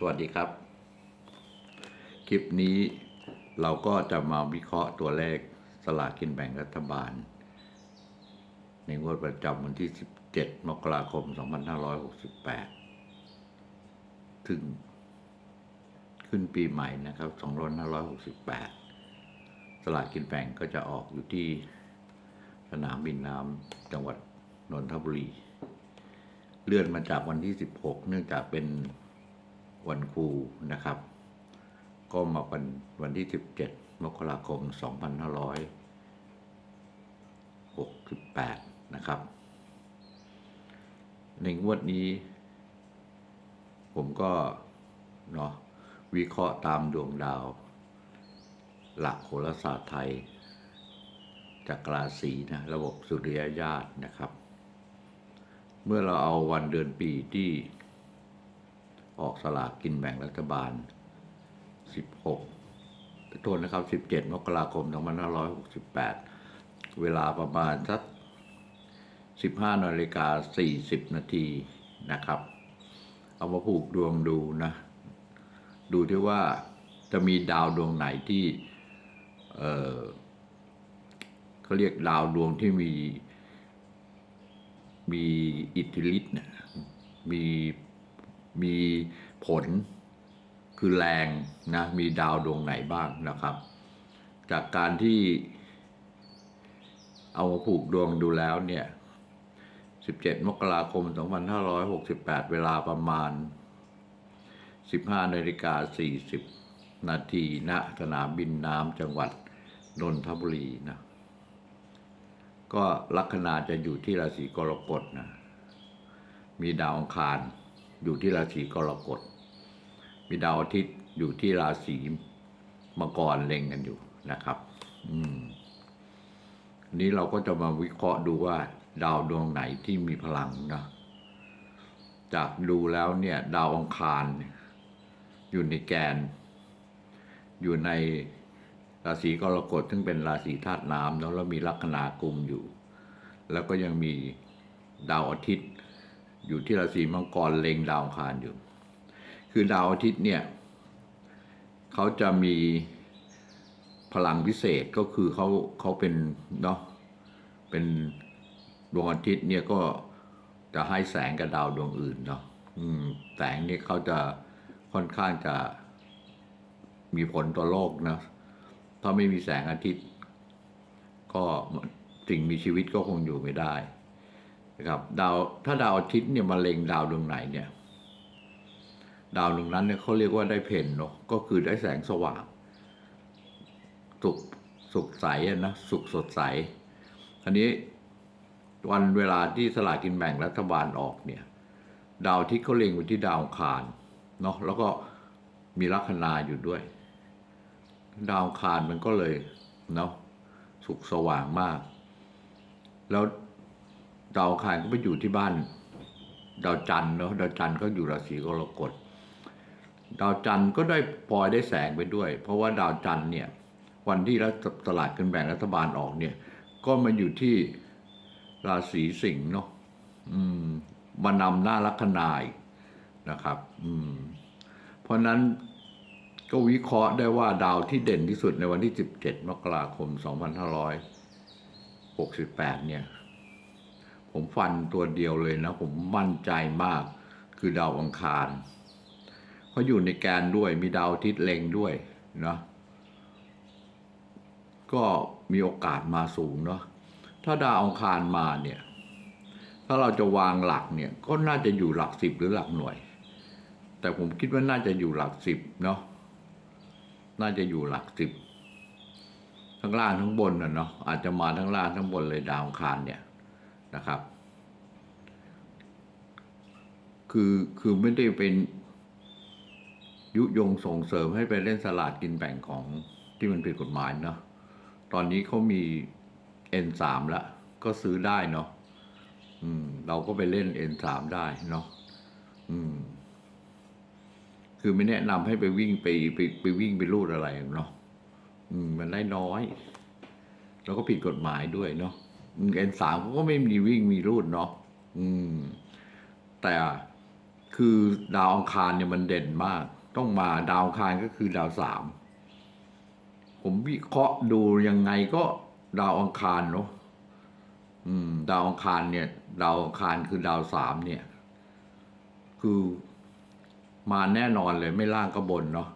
สวัสดีครับ คลิปนี้เราก็จะมาวิเคราะห์ตัวเลขสลากกินแบ่งรัฐบาล ในงวดประจำวันที่ 17 มกราคม 2568 ถึงขึ้นปีใหม่นะครับ 2568 สลากกินแบ่งก็จะออกอยู่ที่สนามบินน้ำจังหวัดนนทบุรี เลื่อนมาจากวันที่ 16 เนื่องจากเป็น วันครูนะครับ ก็มาเป็นวันที่ 17 มกราคม 2568 นะครับ ในงวดนี้ ผมก็เนาะวิเคราะห์ตามดวงดาว หลักโหราศาสตร์ไทย จากราศีนะระบบสุริยญาตินะครับ เมื่อเราเอาวันเดือนปีที่ ออกสลากกินแบ่งรัฐบาล 16โทษนะครับ 17 มกราคม 2568 เวลาประมาณสัก 15นาฬิกา40 นาทีนะครับ เอามาผูกดวงดูนะ ดูที่ว่าจะมีดาวดวงไหนที่ เออเขาเรียกดาวดวงที่มีมีอิทธิฤทธิ์เนี่ยมี มีผลคือแรงนะมีดาวดวงไหนบ้างนะครับ จากการที่เอามาผูกดวงดูแล้วเนี่ย 17 มกราคม 2568 เวลาประมาณ 15นาฬิกา40 นาทีณสนามบินน้ำจังหวัดนนทบุรีนะก็ลัคนาจะอยู่ที่ราศีกรกฎนะมีดาวอังคาร อยู่ที่ราศีกรกฎ มีดาวอาทิตย์อยู่ที่ราศีมังกรเล็งกันอยู่นะครับ อืมนี้เราก็จะมาวิเคราะห์ดูว่า ดาวดวงไหนที่มีพลังนะจากดูแล้วเนี่ย ดาวอังคารเนี่ยอยู่ในแกน อยู่ในราศีกรกฎซึ่งเป็นราศีธาตุน้ำนะแล้วมีลัคนากุมอยู่ แล้วก็ยังมีดาวอาทิตย์ อยู่ที่ราศีมังกรเล็งดาวคารอยู่ คือดาวอาทิตย์เนี่ยเขาจะมีพลังพิเศษก็คือเขาเขาเป็นเนาะเป็นดวงอาทิตย์เนี่ยก็จะให้แสงกับดาวดวงอื่นเนาะแสงนี่เขาจะค่อนข้างจะมีผลต่อโลกนะถ้าไม่มีแสงอาทิตย์ ก็สิ่งมีชีวิตก็คงอยู่ไม่ได้ นะครับดาวถ้าดาวอาทิตย์เนี่ยมาเล็งดาวดวงไหนเนี่ย ดาวดวงนั้นเนี่ยเขาเรียกว่าได้เพนเนาะก็คือได้แสงสว่าง สุขสุขใสอะนะสุขสดใสอันนี้วันเวลาที่สลากินแบ่งรัฐบาลออกเนี่ย ดาวอาที่เขาเล็งไปที่ดาวคารเนาะแล้วก็มีลัคนาอยู่ด้วย ดาวคารมันก็เลยเนาะสุขสว่างมาก แล้ว ดาวคารก็ไปอยู่ที่บ้าน ดาวจันทร์เนาะดาวจันทร์ก็อยู่ราศีกรกฎดาวจันทร์ก็ได้พลอยได้แสงไปด้วย เพราะว่าดาวจันทร์เนี่ยวันที่รัฐตลาดกินแบ่งรัฐบาลออกเนี่ย ก็มาอยู่ที่ราศีสิงห์เนาะอืมมานำหน้าลัคนาอีกนะครับ อืม เพราะฉะนั้นก็วิเคราะห์ได้ว่าดาวที่เด่นที่สุดในวันที่ 17 มกราคม 2568 เนี่ย ผมฟันตัวเดียวเลยนะ ผมมั่นใจมาก คือดาวอังคารเขาอยู่ในแกนด้วยมีดาวอาทิตย์เล็งด้วยนะก็มีโอกาสมาสูงเนาะถ้าดาวอังคารมาเนี่ย ถ้าเราจะวางหลักเนี่ย ก็น่าจะอยู่หลักสิบหรือหลักหน่วย แต่ผมคิดว่าน่าจะอยู่หลักสิบเนาะน่าจะอยู่หลักสิบทั้งล่างทั้งบนนะเนาะอาจจะมาทั้งล่างทั้งบนเลยดาวอังคารเนี่ย นะครับ คือคือไม่ได้เป็นยุยงส่งเสริมให้ไปเล่นสลากกินแบ่งของที่มันผิดกฎหมายเนาะตอนนี้เขามี N3 แล้ว ก็ซื้อได้เนาะอืม เราก็ไปเล่น N3 ได้เนาะอืม คือไม่แนะนำให้ไปวิ่งไปไปไปวิ่งไปรูดอะไรเนาะอืม มันได้น้อย แล้วก็ผิดกฎหมายด้วยเนาะ N3 เขาก็ไม่มีวิ่งมีรูดเนาะอืม แต่คือดาวอังคารเนี่ยมันเด่นมาก ต้องมาดาวอังคารก็คือดาวสามผมวิเคราะห์ดูยังไงก็ดาวอังคารเนาะอืม ดาวอังคารเนี่ย ดาวอังคารคือดาวสามเนี่ย คือมาแน่นอนเลยไม่ล่างก็บนเนาะ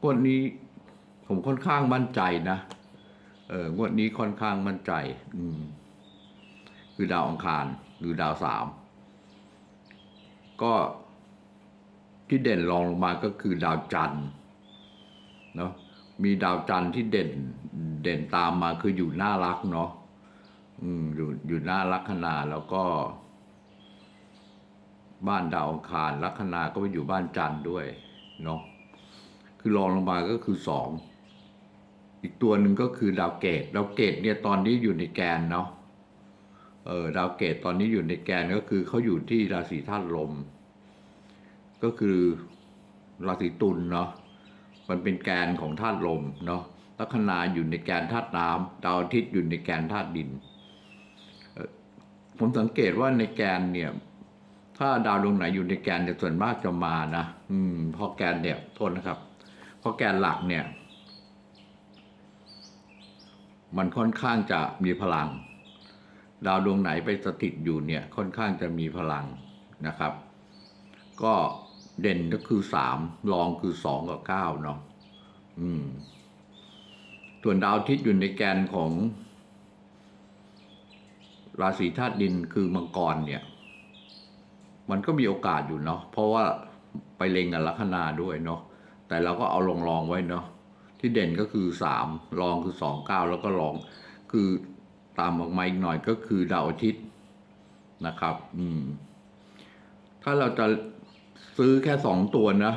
งวดนี้ผมค่อนข้างมั่นใจนะ เอองวดนี้ค่อนข้างมั่นใจ อืม คือดาวอังคารหรือดาวสามก็ที่เด่นรองลงมาก็คือดาวจันทร์เนาะมีดาวจันทร์ที่เด่นเด่นตามมาคืออยู่น้ารักเนาะอืมอยู่อยู่หน้าลัคนาแล้วก็ บ้านดาวอังคารลัคนาก็ไปอยู่บ้านจันทร์ด้วยเนาะคือรองลงมาก็คือสองอีกตัวหนึ่งก็คือดาวเกตดาวเกตเนี่ยตอนนี้อยู่ในแกนเนาะ เออดาวเกตตอนนี้อยู่ในแกนก็คือเขาอยู่ที่ราศีธาตุลม ก็คือราศีตุลเนาะมันเป็นแกนของธาตุลมเนาะลัคนาอยู่ในแกนธาตุน้ำดาวอาทิตย์อยู่ในแกนธาตุดิน ผมสังเกตว่าในแกนเนี่ย ถ้าดาวดวงไหนอยู่ในแกนเนี่ยส่วนมากจะมานะอืมพราะแกนเนี่ยโทษนะครับพราะแกนหลักเนี่ย มันค่อนข้างจะมีพลัง ดาวดวงไหนไปสถิตอยู่เนี่ยค่อนข้างจะมีพลังนะครับ ก็เด่นก็คือสามรองคือสองกับเก้าเนาะอืม ส่วนดาวทิตย์อยู่ในแกนของ ราศีธาตุดินคือมังกรเนี่ย มันก็มีโอกาสอยู่เนาะเพราะว่าไปเล็งกับลัคนาด้วยเนาะแต่เราก็เอาลองลองๆไว้เนาะที่เด่นก็คือสามรองคือสองเก้าแล้วก็รองคือ ตามออกมาอีกหน่อยก็คือดาวอาทิตย์นะครับ อืม ถ้าเราจะซื้อแค่สองตัวนะ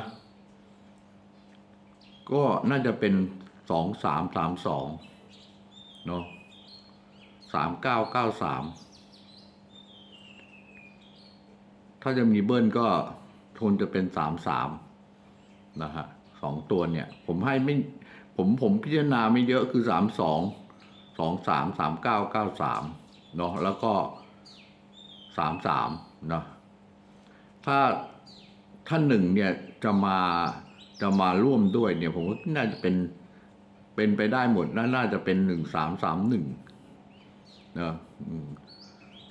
ก็น่าจะเป็นสองสามสามสองเนาะสามเก้าเก้าสามถ้าจะมีเบิ้ลก็ทนจะเป็นสามสามนะฮะสองตัวเนี่ย ผมให้ไม่ ผมผมพิจารณาไม่เยอะคือสามสอง สองสามสามเก้าเก้าสามเนาะแล้วก็สามสามเนาะถ้าท่านหนึ่งเนี่ยจะมาจะมาร่วมด้วยเนี่ยผมว่าน่าจะเป็นเป็นไปได้หมดน่าน่าจะเป็นหนึ่งสามสามหนึ่งเนาะ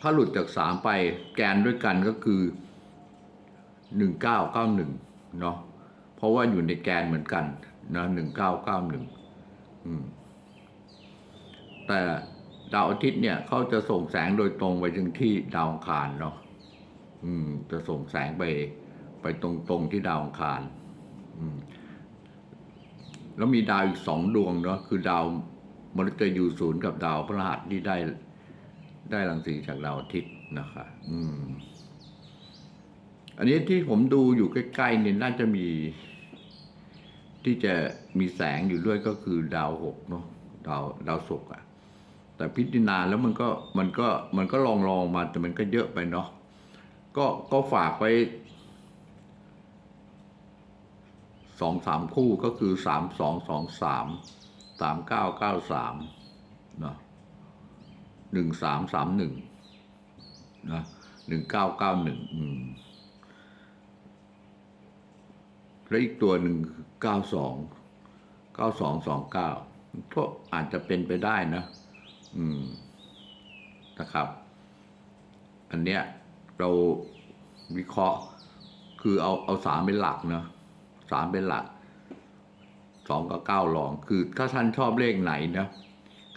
ถ้าหลุดจากสามไปแกนด้วยกันก็คือหนึ่งเก้าเก้าหนึ่งเนาะเพราะว่าอยู่ในแกนเหมือนกันนะหนึ่งเก้าเก้าหนึ่ง แต่ดาวอาทิตย์เนี่ยเขาจะส่งแสงโดยตรงไปถึงที่ดาวอังคารเนาะอืม จะส่งแสงไปไปตรงๆที่ดาวอังคาร อืม แล้วมีดาวอีกสองดวงเนาะคือดาวมฤตยูศูนย์กับดาวพฤหัสที่ได้ ได้รังสีจากดาวอาทิตย์นะคะอืม อันนี้ที่ผมดูอยู่ใกล้ๆเนี่ยน่าจะมี ที่จะมีแสงอยู่ด้วยก็คือดาวหกเนาะดาวดาวศุกร์อะ แต่พิจารณาแล้วมันก็มันก็มันก็ลองลองมาแต่มันก็เยอะไปเนาะก็ก็ฝากไว้สองสามคู่ก็คือสามสองสองสามสามเก้าเก้าสามนะหนึ่งสามสามหนึ่งนะหนึ่งเก้าเก้าหนึ่งแล้วอีกตัวหนึ่งเก้าสองเก้าสองสองเก้าก็อาจจะเป็นไปได้นะ อืมนะครับ อันเนี้ยเราวิเคราะห์ คือเอาเอาสามเป็นหลักนะสามเป็นหลักสองกับเก้ารอง คือถ้าท่านชอบเลขไหนนะ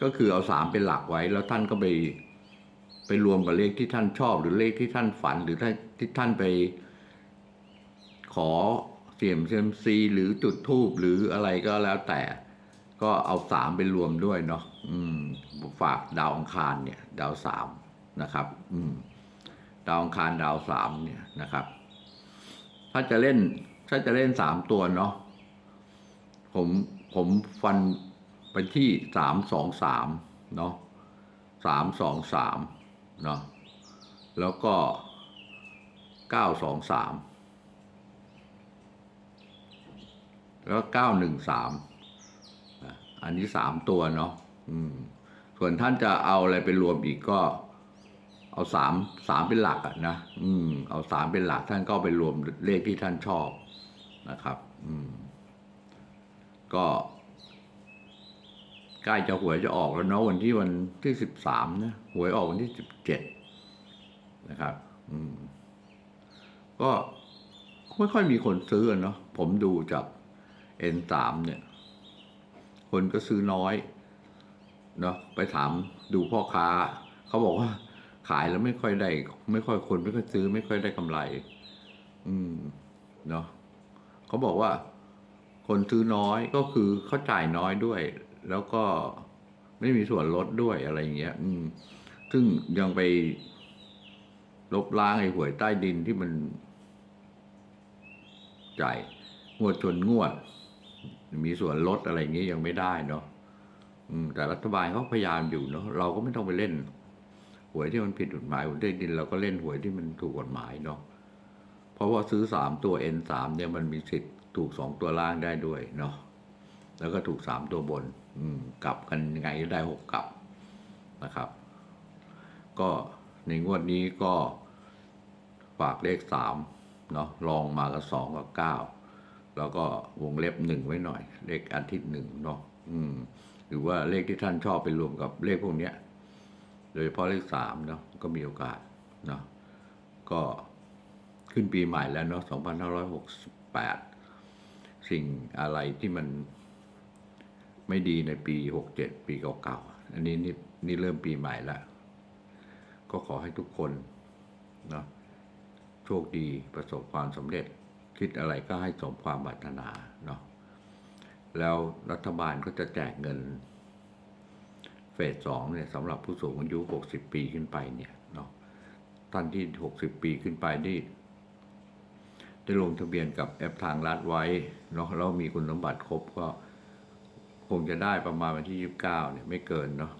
ก็คือเอาสามเป็นหลักไว้ แล้วท่านก็ไปไปรวมกับเลขที่ท่านชอบ หรือเลขที่ท่านฝัน หรือท่านที่ท่านไป ขอเสี่ยมเซียมซี หรือจุดทูบหรืออะไรก็แล้วแต่ ก็เอาสามไปรวมด้วยเนาะอืม ฝากดาวอังคารเนี่ยดาวสามนะครับ อืมดาวอังคารดาวสามเนี่ยนะครับ ถ้าจะเล่น ถ้าจะเล่นสามตัวเนาะผมผมฟันไปที่สามสองสามเนาะสามสองสามเนาะแล้วก็เก้าสองสามแล้วเก้าหนึ่งสามอันนี้สามตัวเนาะอืม ส่วนท่านจะเอาอะไรไปรวมอีกก็ เอาสามสามเป็นหลักอะนะอืม เอาสามเป็นหลักท่านก็ไปรวมเลขที่ท่านชอบนะครับ อืม ก็ใกล้จะหวยจะออกแล้วเนาะวันที่วันที่สิบสามนะหวยออกวันที่สิบเจ็ดนะครับ อืม ก็ไม่ค่อยมีคนซื้อเนาะผมดูจาก N3 เนี่ย คนก็ซื้อน้อย เนาะไปถามดูพ่อค้า เขาบอกว่าขายแล้วไม่ค่อยได้ ไม่ค่อยคนไม่ค่อยซื้อ ไม่ค่อยได้กำไร อืมเนาะเขาบอกว่า คนซื้อน้อยก็คือเขาจ่ายน้อยด้วย แล้วก็ไม่มีส่วนลดด้วยอะไรอย่างเงี้ย อืม ซึ่งยังไปลบล้างไอ้หวยใต้ดินที่มันจ่ายงวดชนงวด มีส่วนลดอะไรอย่างเงี้ยยังไม่ได้เนาะ แต่รัฐบาลเขาพยายามอยู่เนาะเราก็ไม่ต้องไปเล่น หวยที่มันผิดกฎหมายหวยใต้ดิน เราก็เล่นหวยที่มันถูกกฎหมายเนาะเพราะว่าซื้อสามตัว N สามเนี่ยมันมีสิทธิ์ถูกสองตัวล่างได้ด้วยเนาะแล้วก็ถูกสามตัวบน อืมกลับกันยังไงก็ได้หกกลับนะครับ ก็ในงวดนี้ก็ฝากเลขสามเนาะลองมากับสองกับเก้าแล้วก็วงเล็บหนึ่งไว้หน่อย เลขอาทิตย์หนึ่งเนาะอืม หรือว่าเลขที่ท่านชอบไปรวมกับเลขพวกนี้โดยเฉพาะเลขสามเนาะก็มีโอกาสเนาะก็ขึ้นปีใหม่แล้วเนาะ2568 สิ่งอะไรที่มันไม่ดีในปี 67 ปีเก่าๆ อันนี้นี่นี่เริ่มปีใหม่แล้ว ก็ขอให้ทุกคนเนาะโชคดีประสบความสำเร็จคิดอะไรก็ให้สมความปรารถนา แล้วรัฐบาลก็จะแจกเงิน เฟสสองเนี่ยสำหรับผู้สูงอายุ 60 ปีขึ้นไปเนี่ยเนาะท่านที่ 60 ปีขึ้นไปได้ได้ลงทะเบียนกับแอปทางรัฐไว้เนาะแล้วมีคุณสมบัติครบก็คงจะได้ประมาณวันที่ 29เนี่ยไม่เกินเนาะ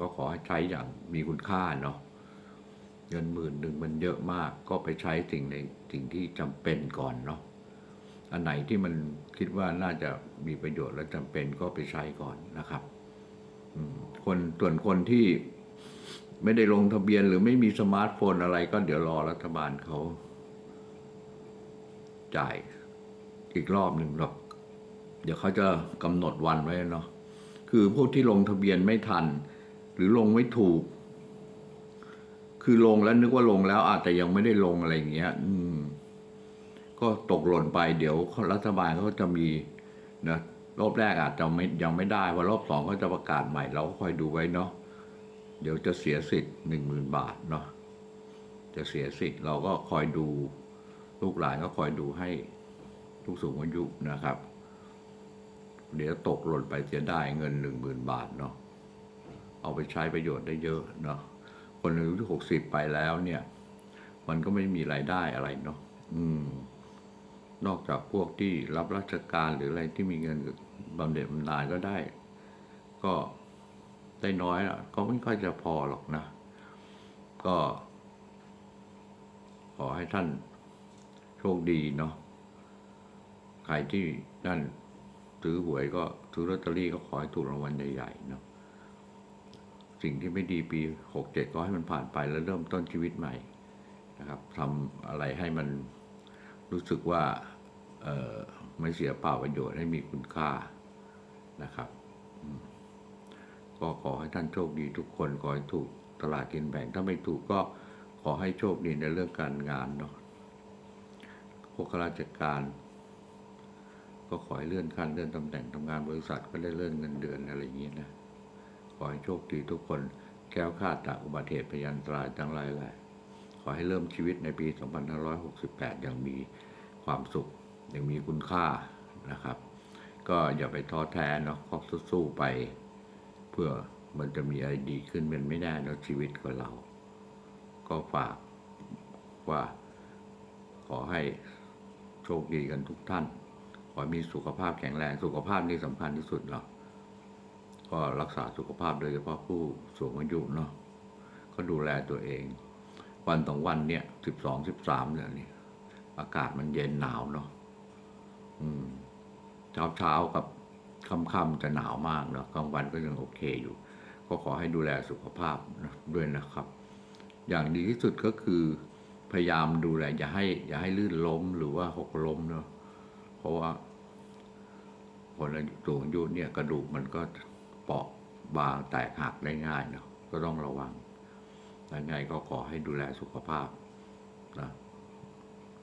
ก็ขอให้ใช้อย่างมีคุณค่าเนาะเงินหมื่นหนึ่งมันเยอะมากก็ไปใช้สิ่งในสิ่งที่จำเป็นก่อนเนาะ อันไหนที่มันคิดว่าน่าจะมีประโยชน์และจำเป็นก็ไปใช้ก่อนนะครับคนส่วนคนที่ไม่ได้ลงทะเบียนหรือไม่มีสมาร์ทโฟนอะไรก็เดี๋ยวรอรัฐบาลเขา จ่ายอีกรอบหนึ่งหรอก เดี๋ยวเขาจะกำหนดวันไว้เนาะคือพวกที่ลงทะเบียนไม่ทัน หรือลงไม่ถูก คือลงแล้วนึกว่าลงแล้วอาจจะยังไม่ได้ลงอะไรอย่างเงี้ย อืม ก็ตกหล่นไปเดี๋ยวรัฐบาลเขาจะมีนะรอบแรกอาจจะไม่ยังไม่ได้พอรอบสองก็จะประกาศใหม่เราก็คอยดูไว้เนาะเดี๋ยวจะเสียสิทธิ์หนึ่งหมื่นบาทเนาะจะเสียสิทธิ์เราก็คอยดูลูกหลานก็คอยดูให้ผู้สูงอายุนะครับ เดี๋ยวตกหล่นไปเสียได้เงินหนึ่งหมื่นบาทเนาะเอาไปใช้ประโยชน์ได้เยอะเนาะคนอายุที่หกสิบไปแล้วเนี่ย มันก็ไม่มีรายได้อะไรเนาะอืม นอกจากพวกที่รับราชการหรืออะไรที่มีเงินบำเหน็จบำนาญก็ได้ ก็ได้น้อยอะ ก็ไม่ค่อยจะพอหรอกนะ ก็ ขอให้ท่านโชคดีเนาะใครที่นั่นซื้อหวยก็ซื้อลอตเตอรี่ก็ขอให้ถูกรางวัลใหญ่ๆเนาะสิ่งที่ไม่ดีปีหกเจ็ดก็ให้มันผ่านไปแล้วเริ่มต้นชีวิตใหม่นะครับทำอะไรให้มันรู้สึกว่า ไม่เสียเปล่าประโยชน์ให้มีคุณค่านะครับ ก็ขอให้ท่านโชคดีทุกคน ขอให้ถูกตลาดกินแบ่ง ถ้าไม่ถูกก็ขอให้โชคดีในเรื่องการงานเนาะพวกข้าราชการ ก็ขอให้เลื่อนขั้นเลื่อนตำแหน่งทำงานบริษัทก็ได้เลื่อนเงินเดือนอะไรอย่างนี้นะ ขอให้โชคดีทุกคน แก้วคลาดจากอุบัติเหตุพยันตรายทั้งหลายแหละขอให้เริ่มชีวิตในปี 2568 อย่างมีความสุข ย่างมีคุณค่านะครับ ก็อย่าไปท้อแท้เนาะก็สู้ๆไป เพื่อมันจะมีอะไรดีขึ้นเป็นไม่แน่เนอะชีวิตของเรา ก็ฝากว่าขอให้โชคดีกันทุกท่าน ขอให้มีสุขภาพแข็งแรง สุขภาพนี่สำคัญที่สุดเนาะก็รักษาสุขภาพโดยเฉพาะผู้สูงอายุเนาะก็ดูแลตัวเอง วันสองวันเนี่ยสิบสองสิบสามเนี่ยนี่อากาศมันเย็นหนาวเนาะ เช้าเช้ากับค่ำๆจะหนาวมากเนาะกลางวันก็ยังโอเคอยู่ ก็ขอให้ดูแลสุขภาพนะด้วยนะครับ อย่างดีที่สุดก็คือพยายามดูแลอย่าให้อย่าให้ลื่นล้มหรือว่าหกล้มเนาะเพราะว่าคนอายุสูงอายุเนี่ยกระดูกมันก็เปราะบางแตกหักได้ง่ายเนาะก็ต้องระวังยังไงก็ขอให้ดูแลสุขภาพนะ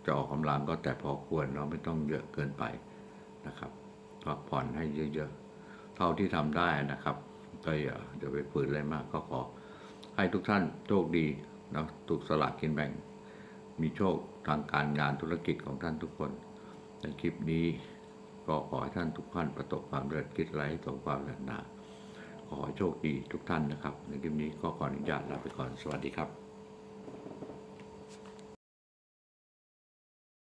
จะออกกำลังก็แต่พอควรเนาะไม่ต้องเยอะเกินไป นะครับพักผ่อนให้เยอะๆ เท่าที่ทำได้นะครับ ก็อย่าเดี๋ยวไปฝืนอะไรมาก ก็ขอให้ทุกท่านโชคดีนะถูกสลากกินแบ่ง มีโชคทางการงานธุรกิจของท่านทุกคน ในคลิปนี้ก็ขอให้ท่านทุกท่านประสบความสำเร็จคิดไรสมความปรารถนาขอให้โชคดีทุกท่านนะครับ ในคลิปนี้ก็ขออนุญาตลาไปก่อนสวัสดีครับ